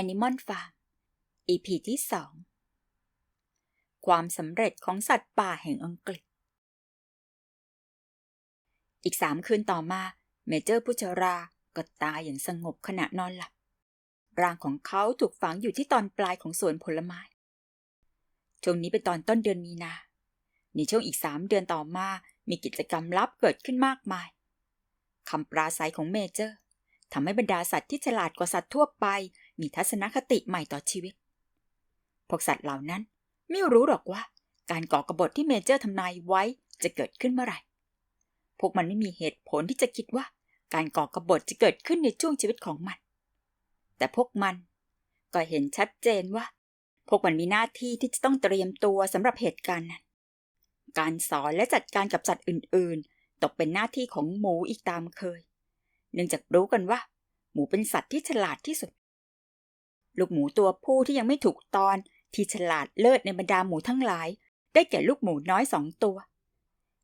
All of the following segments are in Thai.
Animal Farm EP ที่สองความสำเร็จของสัตว์ป่าแห่งอังกฤษ อีกสามคืนต่อมา เมเจอร์ผู้ชราก็ตายอย่างสงบขณะนอนหลับ ร่างของเขาถูกฝังอยู่ที่ตอนปลายของสวนผลไม้ ช่วงนี้เป็นตอนต้นเดือนมีนา ในช่วงอีกสามเดือนต่อมา มีกิจกรรมลับเกิดขึ้นมากมายคำปราศัยของเมเจอร์ทำให้บรรดาสัตว์ที่ฉลาดกว่าสัตว์ทั่วไป มีทัศนคติใหม่ต่อชีวิต พวกสัตว์เหล่านั้นไม่รู้หรอกว่า การก่อกบฏที่เมเจอร์ทำนายไว้จะเกิดขึ้นเมื่อไหร่ พวกมันไม่มีเหตุผลที่จะคิดว่า การก่อกบฏจะเกิดขึ้นในช่วงชีวิตของมัน แต่พวกมันก็เห็นชัดเจนว่า พวกมันมีหน้าที่ที่จะต้องเตรียมตัวสำหรับเหตุการณ์นั้น การสอนและจัดการกับสัตว์อื่น ๆ ตกเป็นหน้าที่ของหมูอีกตามเคย เนื่องจากรู้กันว่า หมูเป็นสัตว์ที่ฉลาดที่สุด ลูกหมูตัวผู้ที่ยังไม่ถูกตอนที่ฉลาดเลิศในบรรดาหมูทั้งหลาย ได้แก่ลูกหมูน้อยสองตัว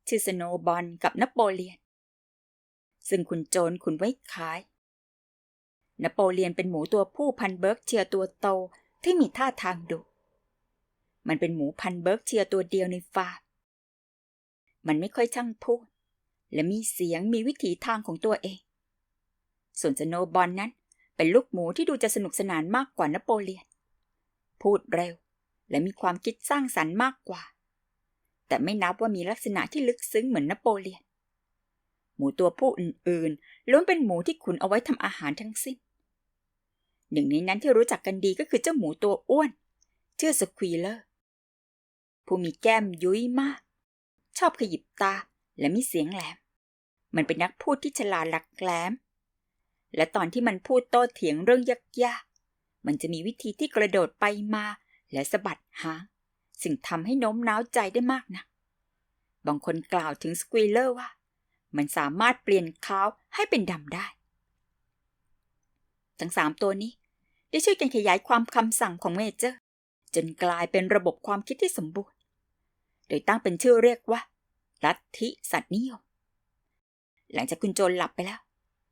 ชื่อสโนบอลกับนโปเลียน ซึ่งคุณโจรคุณไว้ขาย นโปเลียนเป็นหมูตัวผู้พันเบิร์กเชียตัวโตที่มีท่าทางดุมันเป็นหมูพันเบิร์กเชียตัวเดียวในฟาร์มมันไม่ค่อยช่างพูด และมีเสียงมีวิถีทางของตัวเอง ส่วนสโนบอลนั้น เป็นลูกหมูที่ดูจะสนุกสนานมากกว่านโปเลียน พูดเร็ว และมีความคิดสร้างสรรค์มากกว่า แต่ไม่นับว่ามีลักษณะที่ลึกซึ้งเหมือนนโปเลียน หมูตัวผู้อื่นๆล้วนเป็นหมูที่ขุนเอาไว้ทำอาหารทั้งสิ้น หนึ่งในนั้นที่รู้จักกันดีก็คือเจ้าหมูตัวอ้วน ชื่อสควีเลอร์ ผู้มีแก้มยุ้ยมาก ชอบขยิบตาและมีเสียงแหลม มันเป็นนักพูดที่ฉลาดหลักแหลม และตอนที่มันพูดโต้เถียงเรื่องยากๆ มันจะมีวิธีที่กระโดดไปมาและสะบัดหางสิ่งทำให้โน้มน้าวใจได้มากนะ บางคนกล่าวถึงสควีเลอร์ว่า มันสามารถเปลี่ยนขาวให้เป็นดำได้ ทั้งสามตัวนี้ ได้ช่วยกันขยายความคำสั่งของเมเจอร์ จนกลายเป็นระบบความคิดที่สมบูรณ์ โดยตั้งเป็นชื่อเรียกว่าลัทธิสัตว์นิยม หลังจากคุณโจรหลับไปแล้ว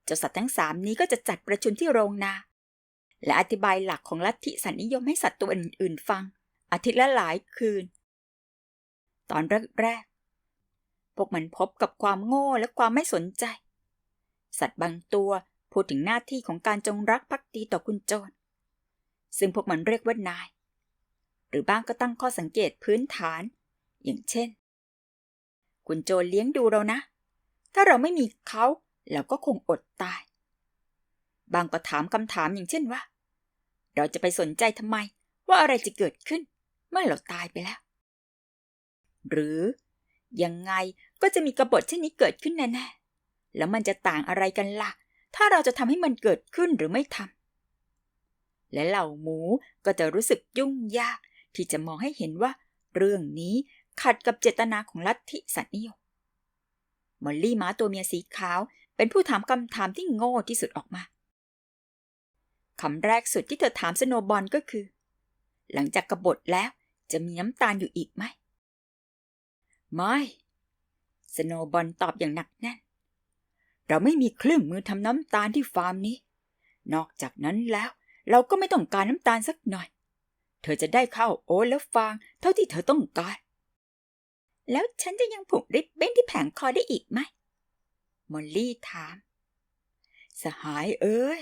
เจ้าสัตว์ทั้งสามนี้ก็จะจัดประชุมที่โรงนา และอธิบายหลักของลัทธิสัตว์นิยมให้สัตว์ตัวอื่นๆฟัง อาทิตย์ละหลายคืน ตอนแรกๆพวกมันพบกับความโง่และความไม่สนใจ สัตว์บางตัวพูดถึงหน้าที่ของการจงรักภักดีต่อคุณโจรซึ่งพวกมันเรียกว่านาย หรือบ้างก็ตั้งข้อสังเกตพื้นฐาน อย่างเช่น คุณโจรเลี้ยงดูเรานะ ถ้าเราไม่มีเขา เราก็คงอดตาย บางก็ถามคำถามอย่างเช่นว่า เราจะไปสนใจทำไมว่าอะไรจะเกิดขึ้น เมื่อเราตายไปแล้ว หรือยังไงก็จะมีกบฏเช่นนี้เกิดขึ้นแน่ๆ แล้วมันจะต่างอะไรกันละ่ะ ถ้าเราจะทำให้มันเกิดขึ้นหรือไม่ทำ และเหล่าหมูก็จะรู้สึกยุ่งยากที่จะมองให้เห็นว่า เรื่องนี้ขัดกับเจตนาของลัทธิสัตว์นิยมมอลลี่ม้าตัวเมียสีขาว เป็นผู้ถามคำถามที่โง่ที่สุดออกมาคำแรกสุดที่เธอถามสโนบอลก็คือ หลังจากกบฏแล้วจะมีน้ำตาลอยู่อีกไหม ไม่ สโนบอลตอบอย่างหนักแน่น เราไม่มีเครื่องมือทำน้ำตาลที่ฟาร์มนี้ นอกจากนั้นแล้วเราก็ไม่ต้องการน้ำตาลสักหน่อย เธอจะได้ข้าวโอ๊ตและฟางเท่าที่เธอต้องการ แล้วฉันจะยังผูกริบเบ้นที่แผงคอได้อีกไหม มอลลี่ถาม สหายเอ้ย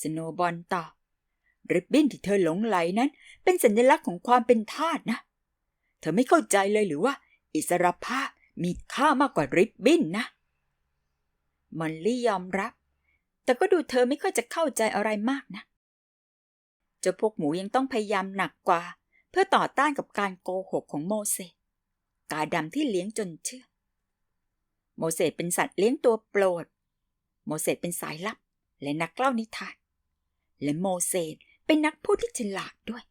สโนบอลตอบริบบิ้นที่เธอหลงไหลนั้น เป็นสัญลักษณ์ของความเป็นทาสนะ เธอไม่เข้าใจเลยหรือว่า อิสรภาพมีค่ามากกว่าริบบิ้นนะ มอลลี่ยอมรับ แต่ก็ดูเธอไม่ค่อยจะเข้าใจอะไรมากนะเจ้าพวกหมูยังต้องพยายามหนักกว่า เพื่อต่อต้านกับการโกหกของโมเสสกาดำที่เลี้ยงจนเชื่อ โมเสสเป็นสัตว์เลี้ยงตัวโปรด โมเสสเป็นสายลับและนักเล่านิทาน และโมเสสเป็นนักพูดที่ฉลาดด้วย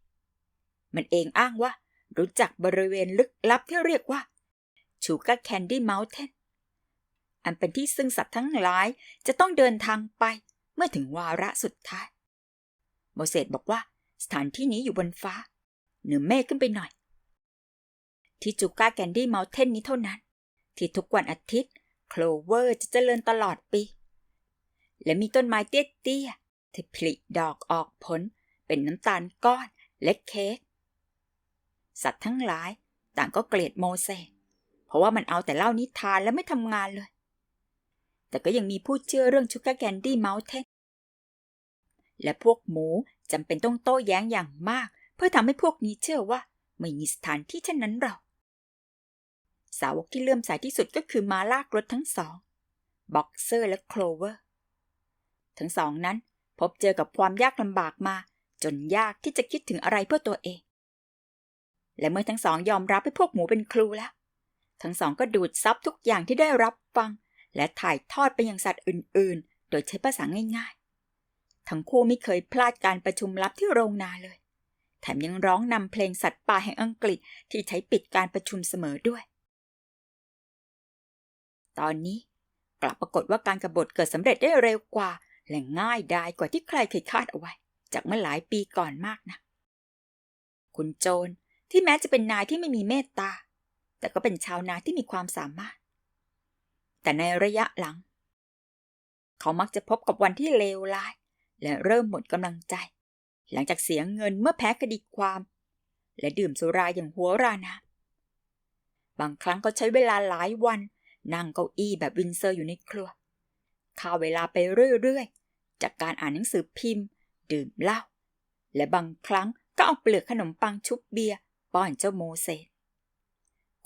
มันเองอ้างว่ารู้จักบริเวณลึกลับที่เรียกว่าชูการ์แคนดี้เมลเทนอันเป็นที่ซึ่งสัตว์ทั้งหลายจะต้องเดินทางไปเมื่อถึงวาระสุดท้าย โมเสสบอกว่าสถานที่นี้อยู่บนฟ้า เหนือเมฆขึ้นไปหน่อย ที่จูการ์แคนดี้เมลเทนนี้เท่านั้น ที่ทุกวันอาทิตย์โคลเวอร์จะเจริญตลอดปี และมีต้นไม้เตี้ยๆที่ผลิดอกออกผลเป็นน้ำตาลก้อนและเค้กสัตว์ทั้งหลายต่างก็เกลียดโมเสสเพราะว่ามันเอาแต่เล่านิทานและไม่ทำงานเลย แต่ก็ยังมีผู้เชื่อเรื่องชูการ์แคนดี้เมลเทนและพวกหมูจำเป็นต้องโต้แย้งอย่างมาก เพื่อทำให้พวกนี้เชื่อว่าไม่มีสถานที่เช่นนั้นหรอก สาวกที่เลื่อมใสที่สุดก็คือมาลากรถทั้งสองบ็อกเซอร์และโคลเวอร์ ทั้งสองนั้นพบเจอกับความยากลำบากมา จนยากที่จะคิดถึงอะไรเพื่อตัวเอง และเมื่อทั้งสองยอมรับให้พวกหมูเป็นครูแล้ว ทั้งสองก็ดูดซับทุกอย่างที่ได้รับฟัง และถ่ายทอดไปยังสัตว์อื่น ๆ โดยใช้ภาษาง่ายๆ ทั้งคู่ไม่เคยพลาดการประชุมลับที่โรงนาเลย แถมยังร้องนำเพลงสัตว์ป่าแห่งอังกฤษที่ใช้ปิดการประชุมเสมอด้วย ตอนนี้กลับปรากฏว่าการกรบฏเกิดสำเร็จได้เร็วกว่า และง่ายดายกว่าที่ใครเคยคาดเอาไว้ จากเมื่อหลายปีก่อนมากนะ คุณโจรที่แม้จะเป็นนายที่ไม่มีเมตตา แต่ก็เป็นชาวนาที่มีความสามารถ แต่ในระยะหลัง เขามักจะพบกับวันที่เลวร้าย และเริ่มหมดกำลังใจ หลังจากเสียเงินเมื่อแพ้คดีความ และดื่มสุราอย่างหัวรานะบางครั้งก็ใช้เวลาหลายวัน นั่งเก้าอี้แบบวินเซอร์อยู่ในครัวฆ่าเวลาไปเรื่อยๆ จากการอ่านหนังสือพิมพ์ ดื่มเหล้าและบางครั้งก็เอาเปลือกขนมปังชุบเบียร์ป้อนเจ้าโมเสส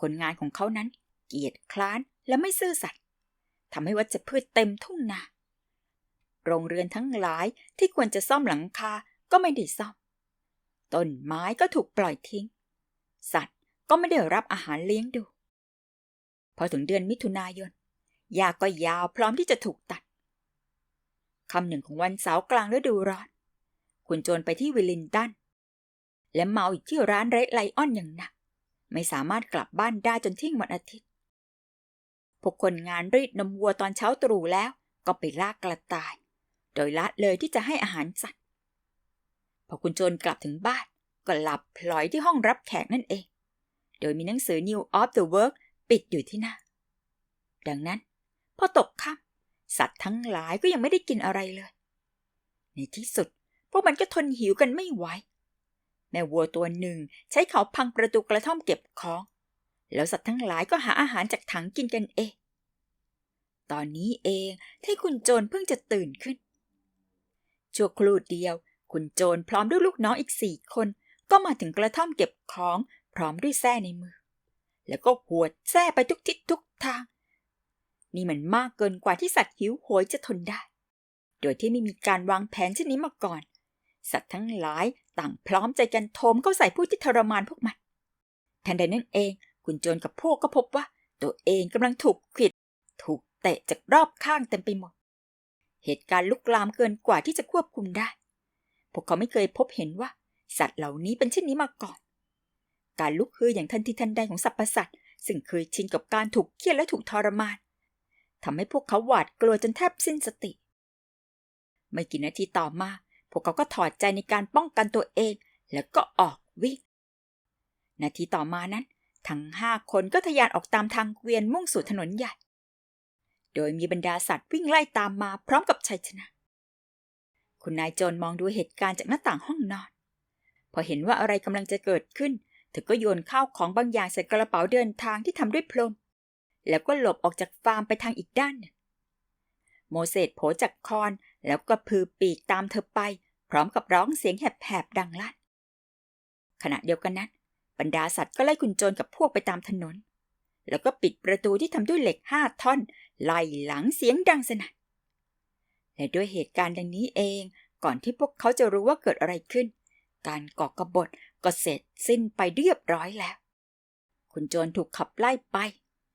คนงานของเขานั้นเกียจคร้านและไม่ซื่อสัตย์ทำให้วัชพืชเต็มทุ่งนา โรงเรือนทั้งหลายที่ควรจะซ่อมหลังคาก็ไม่ได้ซ่อม ต้นไม้ก็ถูกปล่อยทิ้ง สัตว์ก็ไม่ได้รับอาหารเลี้ยงดู พอถึงเดือนมิถุนายนหญ้าก็ยาวพร้อมที่จะถูกตัดคำหนึ่งของวันเสาร์กลางฤดูร้อน คุณโจรไปที่วิลลินตัน และเมาอีกที่ร้านเรดไลออนอย่างหนัก ไม่สามารถกลับบ้านได้จนที่ยงวันอาทิตย์ พวกคนงานรีดนมวัวตอนเช้าตรู่แล้วก็ไปลากกระต่าย โดยละเลยที่จะให้อาหารสัตว์ พอคุณโจรกลับถึงบ้าน ก็หลับพลอยที่ห้องรับแขกนั่นเอง โดยมีหนังสือ New of the Work ปิดอยู่ที่หน้า ดังนั้น พอตกค่ำสัตว์ทั้งหลายก็ยังไม่ได้กินอะไรเลย ในที่สุด พวกมันก็ทนหิวกันไม่ไหว แม่วัวตัวหนึ่งใช้เขาพังประตูกระท่อมเก็บของ แล้วสัตว์ทั้งหลายก็หาอาหารจากถังกินกันเอง ตอนนี้เองที่คุณโจรเพิ่งจะตื่นขึ้น ชั่วครู่เดียว คุณโจรพร้อมด้วยลูกน้องอีกสี่คน ก็มาถึงกระท่อมเก็บของพร้อมด้วยแส้ในมือ แล้วก็หวดแท้ไปทุกทิศทุกทาง นี่มันมากเกินกว่าที่สัตว์หิวโหยจะทนได้ โดยที่ไม่มีการวางแผนเช่นนี้มาก่อน สัตว์ทั้งหลายต่างพร้อมใจกันโทมเข้าใส่ผู้ที่ทรมานพวกมันทันใดนั้นเอง คุณโจรกับพวกก็พบว่า ตัวเองกำลังถูกขิด ถูกเตะจากรอบข้างเต็มไปหมด เหตุการณ์ลุกลามเกินกว่าที่จะควบคุมได้ พวกเขาไม่เคยพบเห็นว่า สัตว์เหล่านี้เป็นเช่นนี้มาก่อน การลุกฮืออย่างทันทีทันใดของสรรพสัตว์ซึ่งเคยชินกับการถูกเคี่ยนและถูกทรมานทำให้พวกเขาหวาดกลัวจนแทบสิ้นสติ ไม่กี่นาทีต่อมา พวกเขาก็ถอดใจในการป้องกันตัวเอง แล้วก็ออกวิ่ง นาทีต่อมานั้น ทั้งห้าคนก็ทะยานออกตามทางเกวียนมุ่งสู่ถนนใหญ่ โดยมีบรรดาสัตว์วิ่งไล่ตามมาพร้อมกับชัยชนะ คุณนายโจรมองดูเหตุการณ์จากหน้าต่างห้องนอน พอเห็นว่าอะไรกำลังจะเกิดขึ้น เธอก็โยนข้าวของบางอย่างใส่กระเป๋าเดินทางที่ทำด้วยพรม แล้วก็หลบออกจากฟาร์มไปทางอีกด้าน โมเสสโผจากคอนแล้วก็พือปีกตามเธอไป พร้อมกับร้องเสียงแหบๆดังลั่น ขณะเดียวกันนั้น บรรดาสัตว์ก็ไล่คุณโจรกับพวกไปตามถนน แล้วก็ปิดประตูที่ทำด้วยเหล็กห้าท่อน ไล่หลังเสียงดังสนั่นและด้วยเหตุการณ์ดังนี้เอง ก่อนที่พวกเขาจะรู้ว่าเกิดอะไรขึ้น การก่อกบฏ ก็เสร็จสิ้นไปเรียบร้อยแล้ว คุณโจรถูกขับไล่ไป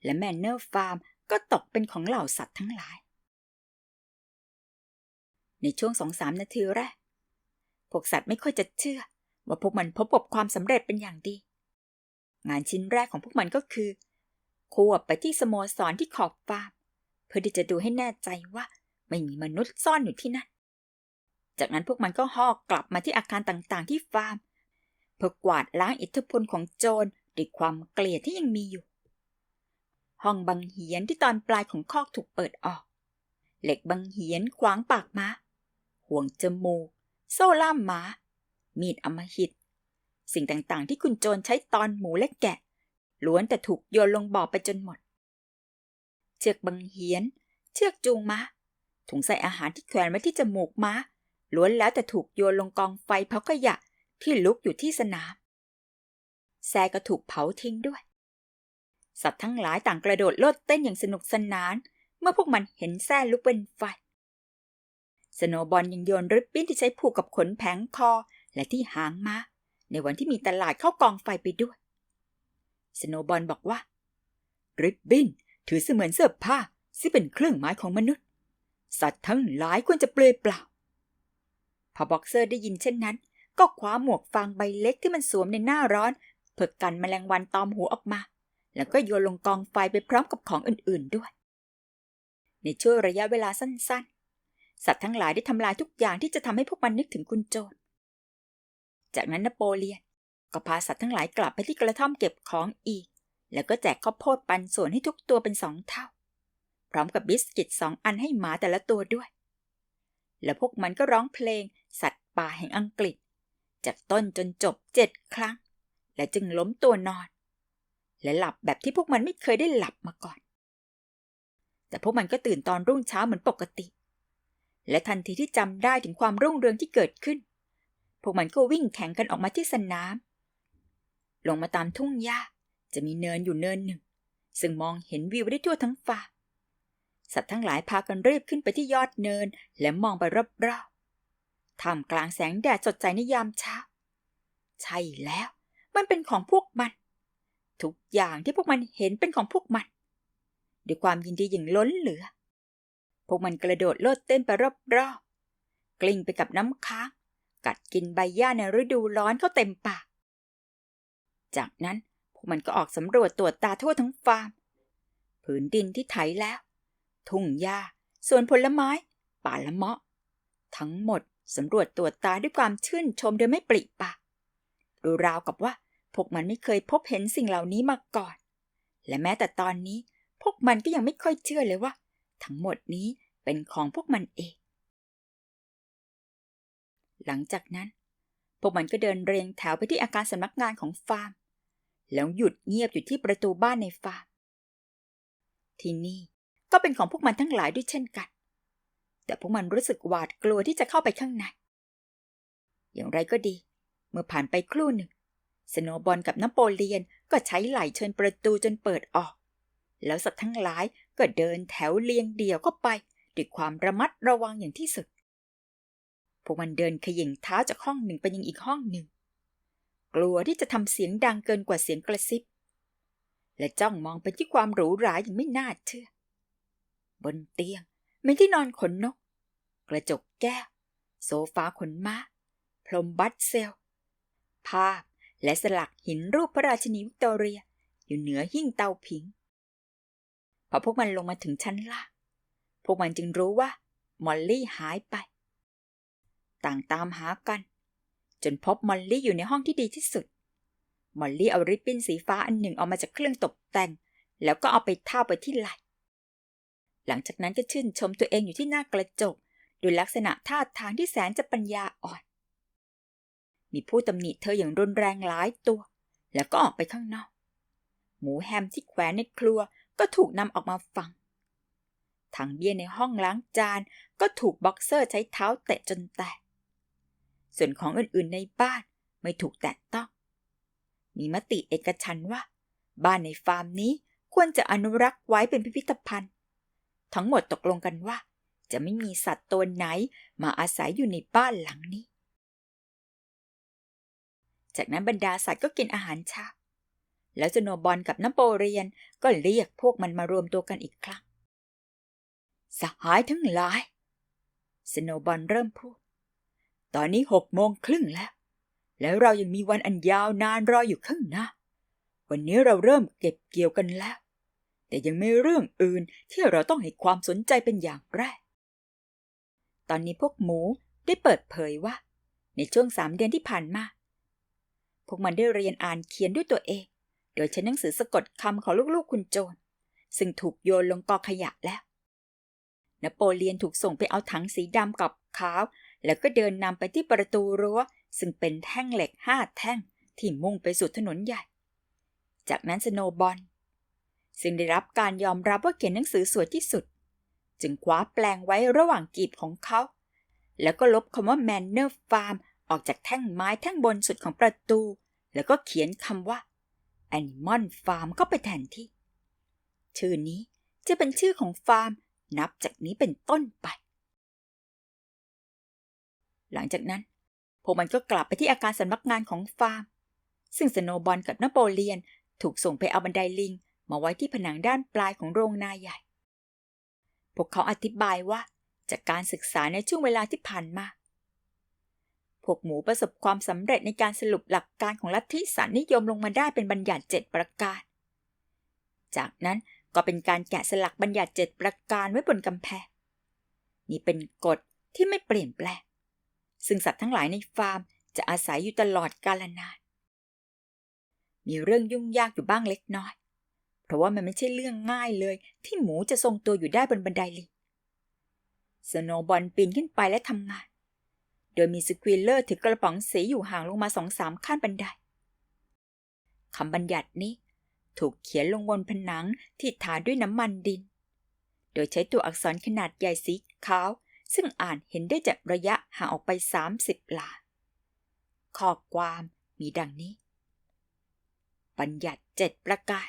และแมนเนอร์ฟาร์มก็ตกเป็นของเหล่าสัตว์ทั้งหลาย ในช่วงสองสามนาทีแรก พวกสัตว์ไม่ค่อยจะเชื่อ ว่าพวกมันพบกับความสำเร็จเป็นอย่างดี งานชิ้นแรกของพวกมันก็คือ ควบไปที่สโมสรที่ขอบฟาร์มเพื่อที่จะดูให้แน่ใจว่าไม่มีมนุษย์ซ่อนอยู่ที่นั่น จากนั้นพวกมันก็หอกกลับมาที่อาคารต่างๆ ที่ฟาร์ม เพื่อกวาดล้างอิทธิพลของโจรด้วยความเกลียดที่ยังมีอยู่ ห้องบังเหียนที่ตอนปลายของคอกถูกเปิดออก เหล็กบังเหียนขวางปากม้า ห่วงจมูก โซ่ล่ามม้า มีดอมหิต สิ่งต่างๆ ที่คุณโจรใช้ตอนหมูและแกะ ล้วนแต่ถูกโยนลงบ่อไปจนหมด เชือกบังเหียน เชือกจูงมา้า ถุงใส่อาหารที่แขวนไว้ที่จมูกม้าล้วนแล้วแต่ถูกโยนลงกองไฟเผาขยะ ที่ลุกอยู่ที่สนาม แซก็ถูกเผาทิ้งด้วย สัตว์ทั้งหลายต่างกระโดดโลดเต้นอย่างสนุกสนาน เมื่อพวกมันเห็นแซ่ลุกเป็นไฟ สโนบอลยังโยนริบบิ้นที่ใช้ผูกกับขนแผงคอและที่หางมาในวันที่มีตลาดเข้ากองไฟไปด้วย สโนบอลบอกว่า ริบบิ้นถือเสมือนเสื้อผ้าซึ่งเป็นเครื่องหมายของมนุษย์ สัตว์ทั้งหลายควรจะเปลือยเปล่า พอบ็อกเซอร์ได้ยินเช่นนั้น ก็คว้าหมวกฟางใบเล็กที่มันสวมในหน้าร้อนเพื่อกันแมลงวันตอมหูออกมา แล้วก็โยนลงกองไฟไปพร้อมกับของอื่นๆด้วย ในช่วงระยะเวลาสั้นๆ สัตว์ทั้งหลายได้ทำลายทุกอย่างที่จะทำให้พวกมันนึกถึงคุณโจรจากนั้นนโปเลียนก็พาสัตว์ทั้งหลายกลับไปที่กระท่อมเก็บของอีก แล้วก็แจกข้าวโพดปันส่วนให้ทุกตัวเป็นสองเท่า พร้อมกับบิสกิตสองอันให้หมาแต่ละตัวด้วย แล้วพวกมันก็ร้องเพลงสัตว์ป่าแห่งอังกฤษ จากต้นจนจบเจ็ดครั้ง และจึงล้มตัวนอน และหลับแบบที่พวกมันไม่เคยได้หลับมาก่อน แต่พวกมันก็ตื่นตอนรุ่งเช้าเหมือนปกติ และทันทีที่จำได้ถึงความรุ่งเรืองที่เกิดขึ้น พวกมันก็วิ่งแข่งกันออกมาที่สนาม ลงมาตามทุ่งหญ้าจะมีเนินอยู่เนินหนึ่ง ซึ่งมองเห็นวิวได้ทั่วทั้งฟ้าสัตว์ทั้งหลายพากันรีบขึ้นไปที่ยอดเนินและมองไปรอบๆ ท่ามกลางแสงแดดสดใสในยามเช้า ใช่แล้ว มันเป็นของพวกมัน ทุกอย่างที่พวกมันเห็นเป็นของพวกมัน ด้วยความยินดีอย่างล้นเหลือ พวกมันกระโดดโลดเต้นไปรอบๆ กลิ้งไปกับน้ำค้าง กัดกินใบหญ้าในฤดูร้อนเข้าเต็มปาก จากนั้นพวกมันก็ออกสำรวจตรวจตาทั่วทั้งฟาร์ม ผืนดินที่ไถแล้ว ทุ่งหญ้าสวนผลไม้ ป่าละเมาะ ทั้งหมด สำรวจตรวจตาด้วยความชื่นชมโดยไม่ปริปากดูราวกับว่าพวกมันไม่เคยพบเห็นสิ่งเหล่านี้มาก่อน และแม้แต่ตอนนี้พวกมันก็ยังไม่ค่อยเชื่อเลยว่า ทั้งหมดนี้เป็นของพวกมันเอง หลังจากนั้น พวกมันก็เดินเรียงแถวไปที่อาคารสำนักงานของฟาร์ม แล้วหยุดเงียบอยู่ที่ประตูบ้านในฟาร์ม ที่นี่ก็เป็นของพวกมันทั้งหลายด้วยเช่นกัน แต่พวกมันรู้สึกหวาดกลัวที่จะเข้าไปข้างใน อย่างไรก็ดี เมื่อผ่านไปครู่หนึ่ง สโนบอลกับนโปเลียนก็ใช้ไหล่เชิญประตูจนเปิดออก แล้วสัตว์ทั้งหลายก็เดินแถวเรียงเดี่ยวเข้าไปด้วยความระมัดระวังอย่างที่สุด พวกมันเดินขย่งเท้าจากห้องหนึ่งไปยังอีกห้องหนึ่ง กลัวที่จะทำเสียงดังเกินกว่าเสียงกระซิบ และจ้องมองไปที่ความหรูหราอย่างไม่น่าเชื่อ บนเตียง มีที่นอนขนนก กระจกแก้ว โซฟาขนม้า พรมบัตเซล ภาพและสลักหินรูปพระราชนีวิกตอเรีย อยู่เหนือหิ้งเตาผิง พอพวกมันลงมาถึงชั้นล่างพวกมันจึงรู้ว่า มอลลี่หายไป ต่างตามหากัน จนพบมอลลี่อยู่ในห้องที่ดีที่สุด มอลลี่เอาริบบิ้นสีฟ้าอันหนึ่งออกมาจากเครื่องตกแต่ง แล้วก็เอาไปท่าไปที่ไหล่ หลังจากนั้นก็ชื่นชมตัวเองอยู่ที่หน้ากระจกด้วยลักษณะท่าทางที่แสนจะปัญญาอ่อน มีผู้ตำหนิเธออย่างรุนแรงหลายตัว แล้วก็ออกไปข้างนอก หมูแฮมที่แขวนในครัวก็ถูกนำออกมาฝังถังเบียร์ในห้องล้างจานก็ถูกบ็อกเซอร์ใช้เท้าเตะจนแตก ส่วนของอื่นๆในบ้านไม่ถูกแตะต้อง มีมติเอกฉันว่า บ้านในฟาร์มนี้ควรจะอนุรักษ์ไว้เป็นพิพิธภัณฑ์ ทั้งหมดตกลงกันว่า จะไม่มีสัตว์ตัวไหนมาอาศัยอยู่ในบ้านหลังนี้ จากนั้นบรรดาสัตว์ก็กินอาหารเช้าแล้วจโนบอลกับนโปเลียนก็เรียกพวกมันมารวมตัวกันอีกครั้ง สหายทั้งหลาย สโนบอลเริ่มพูด ตอนนี้หกโมงครึ่งแล้ว แล้วเรายังมีวันอันยาวนานรออยู่ข้างหน้า วันนี้เราเริ่มเก็บเกี่ยวกันแล้ว แต่ยังม่เรื่องอื่นที่เราต้องให้ความสนใจเป็นอย่างแรก ตอนนี้พวกหมูได้เปิดเผยว่า ในช่วงสามเดือนที่ผ่านมา พวกมันได้เรียนอ่านเขียนด้วยตัวเอง โดยใช้หนังสือสะกดคำของลูกๆคุณโจร ซึ่งถูกโยนลงกอขยะแล้ว นโปเลียนถูกส่งไปเอาถังสีดำกับขาว แล้วก็เดินนำไปที่ประตูรั้ว ซึ่งเป็นแท่งเหล็กห้าแท่งที่มุ่งไปสู่ถนนใหญ่ จากนั้นสโนบอล ซึ่งได้รับการยอมรับว่าเขียนหนังสือสวยที่สุด จึงคว้าแปลงไว้ระหว่างกีบของเขา แล้วก็ลบคำว่า Manor Farm ออกจากแท่งไม้แท่งบนสุดของประตู แล้วก็เขียนคำว่า Animal Farm เข้าไปแทนที่ ชื่อนี้จะเป็นชื่อของฟาร์ม นับจากนี้เป็นต้นไป หลังจากนั้น พวกมันก็กลับไปที่อาคารสำนักงานของฟาร์ม ซึ่งสโนบอลกับนโปเลียนถูกส่งไปเอาบันไดลิง มาไว้ที่ผนังด้านปลายของโรงนาใหญ่ พวกเขาอธิบายว่าจากการศึกษาในช่วงเวลาที่ผ่านมา พวกหมูประสบความสำเร็จในการสรุปหลักการของลัทธิสันนิยมลงมาได้เป็นบัญญัติเจ็ดประการ จากนั้นก็เป็นการแกะสลักบัญญัติเจ็ดประการไว้บนกำแพง นี่เป็นกฎที่ไม่เปลี่ยนแปลง ซึ่งสัตว์ทั้งหลายในฟาร์มจะอาศัยอยู่ตลอดกาลนาน มีเรื่องยุ่งยากอยู่บ้างเล็กน้อย เพราะว่ามันไม่ใช่เรื่องง่ายเลย ที่หมูจะทรงตัวอยู่ได้บนบันไดลิงสโนบอลปีนขึ้นไปและทำงาน โดยมีสควีลเลอร์ถือกระป๋องสีอยู่ห่างลงมาสองสามขั้นบันไดคำบัญญัตินี้ ถูกเขียนลงบนผนังที่ทาด้วยน้ำมันดิน โดยใช้ตัวอักษรขนาดใหญ่สีขาว ซึ่งอ่านเห็นได้จากระยะห่างออกไป 30หลา ข้อความมีดังนี้ บัญญัติเจ็ดประการ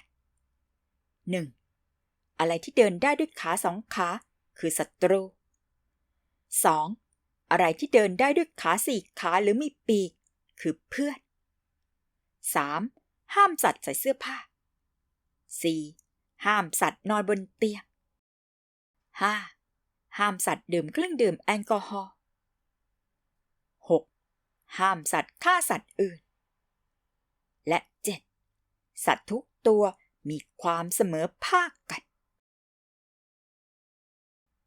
1. อะไรที่เดินได้ด้วยขาสองขา คือศัตรู 2. อะไรที่เดินได้ด้วยขาสี่ขาหรือมีปีก คือเพื่อน 3. ห้ามสัตว์ใส่เสื้อผ้า 4. ห้ามสัตว์นอนบนเตียง 5. ห้ามสัตว์ดื่มเครื่องดื่มแอลกอฮอล์ 6. ห้ามสัตว์ฆ่าสัตว์อื่น และ 7. สัตว์ทุกตัว มีความเสมอภาคกัน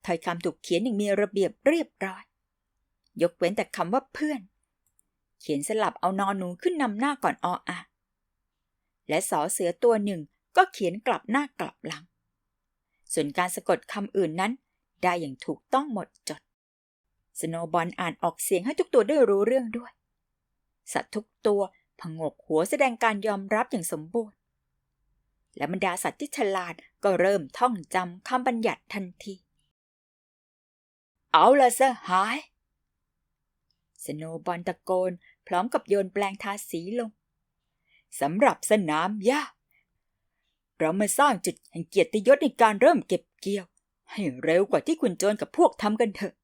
ถ้อยคำถูกเขียนอย่างมีระเบียบเรียบร้อย ยกเว้นแต่คำว่าเพื่อน เขียนสลับเอานอนหนูขึ้นนำหน้าก่อนออะและสอเสือตัวหนึ่งก็เขียนกลับหน้ากลับหลัง ส่วนการสะกดคำอื่นนั้น ได้อย่างถูกต้องหมดจด สโนบอลอ่านออกเสียงให้ทุกตัวได้รู้เรื่องด้วย สัตว์ทุกตัวพงกหัวแสดงการยอมรับอย่างสมบูรณ์ และบรรดาสัตว์ที่ฉลาดก็เริ่มท่องจำคำบัญญัติทันที เอาละสหาย สโนบอลตะโกน พร้อมกับโยนแปลงทาสีลงสำหรับสนามหญ้าเรามาสร้างจุดแห่งเกียรติยศในการเริ่มเก็บเกี่ยว ให้เร็วกว่าที่คุณโจรกับพวกทำกันเถอะ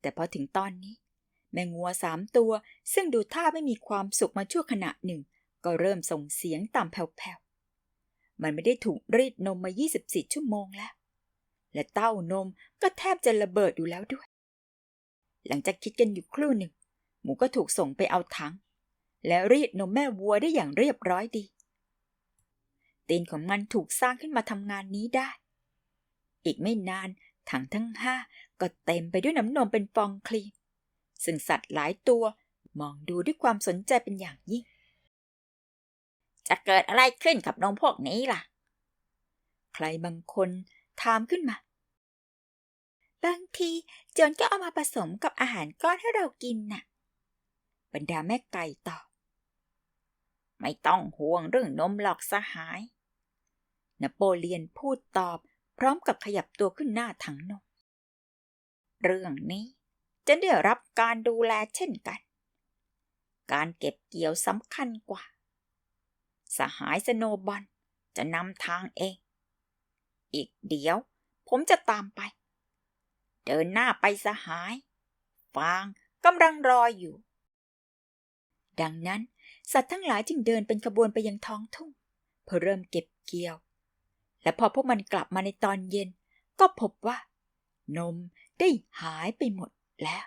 แต่พอถึงตอนนี้ แมงวัวสามตัวซึ่งดูท่าไม่มีความสุขมาชั่วขณะหนึ่ง ก็เริ่มส่งเสียงตามแผ่วๆ มันไม่ได้ถูกรีดนมมา 24 ชั่วโมงแล้ว และเต้านมก็แทบจะระเบิดอยู่แล้วด้วย หลังจากคิดกันอยู่ครู่หนึ่ง หมูก็ถูกส่งไปเอาถัง และรีดนมแม่วัวได้อย่างเรียบร้อยดี ตีนของมันถูกสร้างขึ้นมาทำงานนี้ได้ อีกไม่นานถังทั้งห้าก็เต็มไปด้วยน้ำนมเป็นฟองคลีมซึ่งสัตว์หลายตัวมองดูด้วยความสนใจเป็นอย่างยิ่ง จะเกิดอะไรขึ้นกับนมพวกนี้ล่ะ ใครบางคนถามขึ้นมา บางทีโจนก็เอามาผสมกับอาหารก้อนให้เรากินน่ะ บรรดาแม่ไก่ตอบ ไม่ต้องห่วงเรื่องนมหรอกสหาย นโปเลียนพูดตอบพร้อมกับขยับตัวขึ้นหน้าถังนม เรื่องนี้จะได้รับการดูแลเช่นกัน การเก็บเกี่ยวสำคัญกว่า สหายสโนบอลจะนำทางเอง อีกเดี๋ยว ผมจะตามไป เดินหน้าไปสหาย ฟางกำลังรออยู่ ดังนั้น สัตว์ทั้งหลายจึงเดินเป็นขบวนไปยังท้องทุ่งเพื่อเริ่มเก็บเกี่ยว และพอพวกมันกลับมาในตอนเย็น ก็พบว่า นมได้หายไปหมดแล้ว